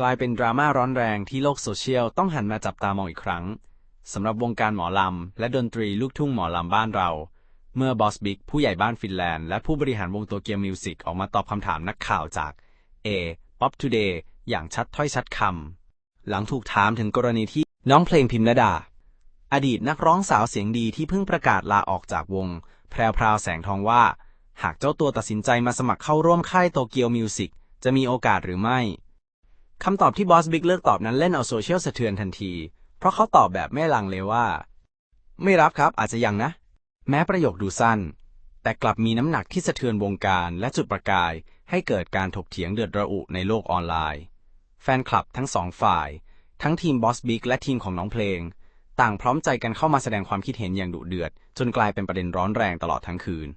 กลายเป็นดราม่าร้อนแรงที่โลกโซเชียลต้องหันมาจับตามองอีกครั้งสำหรับวงการหมอลำ และดนตรีลูกทุ่งหมอลำบ้านเรา เมื่อบอสบิ๊กผู้ใหญ่บ้านฟินแลนด์ และผู้บริหารวงโตเกียวมิวสิกออกมาตอบคำถามนักข่าวจาก A Pop Today อย่างชัดถ้อยชัดคำหลังถูกถามถึงกรณีที่น้องเพลงพิมพ์ระดา อดีตนักร้องสาวเสียงดีที่เพิ่งประกาศลาออกจากวง แพรวพราวแสงทองว่า หากเจ้าตัวตัดสินใจมาสมัครเข้าร่วมค่ายโตเกียวมิวสิกจะมีโอกาสหรือไม่ คำตอบที่บอสบิ๊กเลือกตอบนั้นเล่นเอาโซเชียลสะเทือนทันที เพราะเขาตอบแบบไม่ลังเลว่า ไม่รับครับอาจจะยังนะ แม้ประโยคดูสั้น แต่กลับมีน้ำหนักที่สะเทือนวงการและจุดประกาย ให้เกิดการถกเถียงเดือดระอุในโลกออนไลน์ แฟนคลับทั้งสองฝ่าย ทั้งทีมบอสบิ๊กและทีมของน้องเพลง ต่างพร้อมใจกันเข้ามาแสดงความคิดเห็นอย่างดุเดือด จนกลายเป็นประเด็นร้อนแรงตลอดทั้งคืน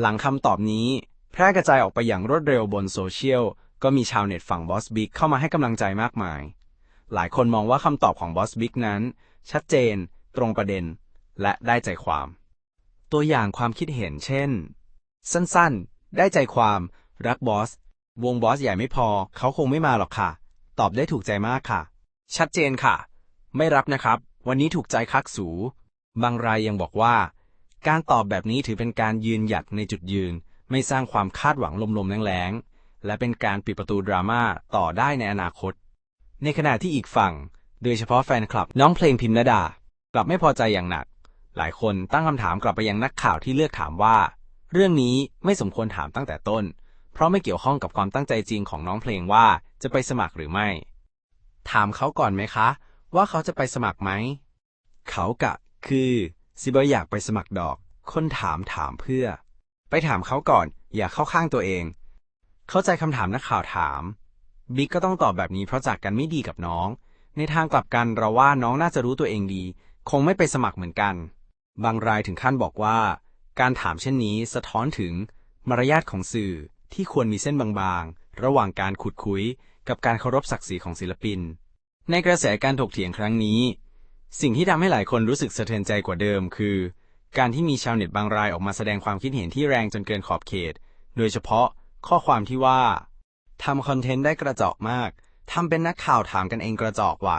หลังคำตอบนี้ แพร่กระจายออกไปอย่างรวดเร็วบนโซเชียล ก็มีชาวเน็ตฝั่งบอสบิ๊กเข้ามาให้กำลังใจมากมาย หลายคนมองว่าคำตอบของบอสบิ๊กนั้น ชัดเจน ตรงประเด็น และได้ใจความ ตัวอย่างความคิดเห็นเช่น สั้นๆ ได้ใจความรักบอส วงบอสใหญ่ไม่พอ เขาคงไม่มาหรอกค่ะ ตอบได้ถูกใจมากค่ะ ชัดเจนค่ะ ไม่รับนะครับ วันนี้ถูกใจคักสู บางรายยังบอกว่า การตอบแบบนี้ถือเป็นการยืนหยัดในจุดยืน ไม่สร้างความคาดหวังลมๆแรงๆ และเป็นการปิดประตูดราม่าต่อได้ในอนาคต ในขณะที่อีกฝั่ง โดยเฉพาะแฟนคลับน้องเพลงพิมพ์นดา กลับไม่พอใจอย่างหนัก หลายคนตั้งคำถามกลับไปยังนักข่าวที่เลือกถามว่า เรื่องนี้ไม่สมควรถามตั้งแต่ต้น เพราะไม่เกี่ยวข้องกับความตั้งใจจริงของน้องเพลงว่าจะไปสมัครหรือไม่ ถามเขาก่อนไหมคะ ว่าเขาจะไปสมัครไหม เขากะ คือสิบอยากไปสมัครดอก คนถามถามเพื่อ ไปถามเขาก่อน อย่าเข้าข้างตัวเอง เข้าใจคำถามนักข่าวถาม บิ๊กก็ต้องตอบแบบนี้เพราะจากกันไม่ดีกับน้อง ในทางกลับกันเราว่าน้องน่าจะรู้ตัวเองดี คงไม่ไปสมัครเหมือนกัน บางรายถึงขั้นบอกว่า การถามเช่นนี้สะท้อนถึงมารยาทของสื่อที่ควรมีเส้นบางๆ ระหว่างการขุดคุยกับการเคารพศักดิ์ศรีของศิลปิน ในกระแสการถกเถียงครั้งนี้ สิ่งที่ทำให้หลายคนรู้สึกสะเทือนใจกว่าเดิมคือ การที่มีชาวเน็ตบางรายออกมาแสดงความคิดเห็นที่แรงจนเกินขอบเขต โดยเฉพาะ ข้อความที่ว่าทำคอนเทนต์ได้กระจอกมากทำเป็นนักข่าวถามกันเองกระจอกว่ะ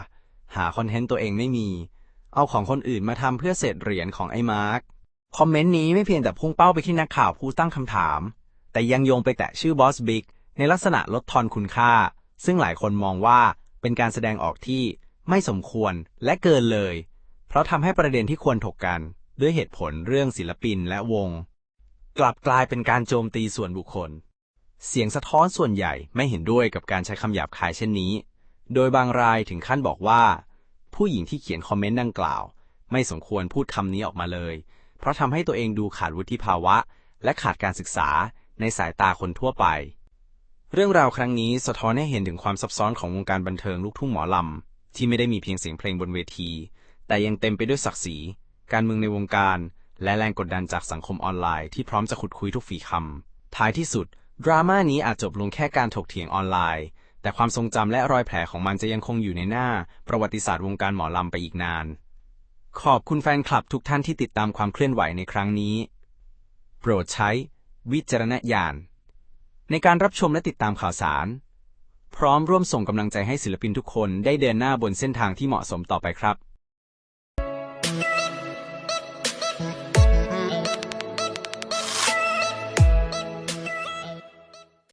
หาคอนเทนต์ตัวเองไม่มี เอาของคนอื่นมาทำเพื่อเศษเหรียญของไอ้มาร์คคอมเมนต์นี้ไม่เพียงแต่พุ่งเป้าไปที่นักข่าวผู้ตั้งคำถาม แต่ยังโยงไปแตะชื่อบอสบิ๊กในลักษณะลดทอนคุณค่า ซึ่งหลายคนมองว่าเป็นการแสดงออกที่ไม่สมควรและเกินเลย เพราะทำให้ประเด็นที่ควรถกกันด้วยเหตุผลเรื่องศิลปินและวง กลับกลายเป็นการโจมตีส่วนบุคคล เสียงสะท้อนส่วนใหญ่ไม่เห็นด้วยกับการใช้คำหยาบคายเช่นนี้ โดยบางรายถึงขั้นบอกว่า ผู้หญิงที่เขียนคอมเมนต์ดังกล่าว ไม่สมควรพูดคำนี้ออกมาเลย เพราะทำให้ตัวเองดูขาดวุฒิภาวะ และขาดการศึกษาในสายตาคนทั่วไป เรื่องราวครั้งนี้สะท้อนให้เห็นถึงความซับซ้อนของวงการบันเทิงลูกทุ่งหมอลำ ที่ไม่ได้มีเพียงเสียงเพลงบนเวที แต่ยังเต็มไปด้วยศักดิ์ศรี การเมืองในวงการ และแรงกดดันจากสังคมออนไลน์ที่พร้อมจะขุดคุยทุกฝีคำท้ายที่สุด ดราม่านี้อาจจบลงแค่การถกเถียงออนไลน์ แต่ความทรงจำและรอยแผลของมันจะยังคงอยู่ในหน้า ประวัติศาสตร์วงการหมอลำไปอีกนาน ขอบคุณแฟนคลับทุกท่านที่ติดตามความเคลื่อนไหวในครั้งนี้ โปรดใช้ วิจารณญาณ ในการรับชมและติดตามข่าวสาร พร้อมร่วมส่งกำลังใจให้ศิลปินทุกคนได้เดินหน้าบนเส้นทางที่เหมาะสมต่อไปครับ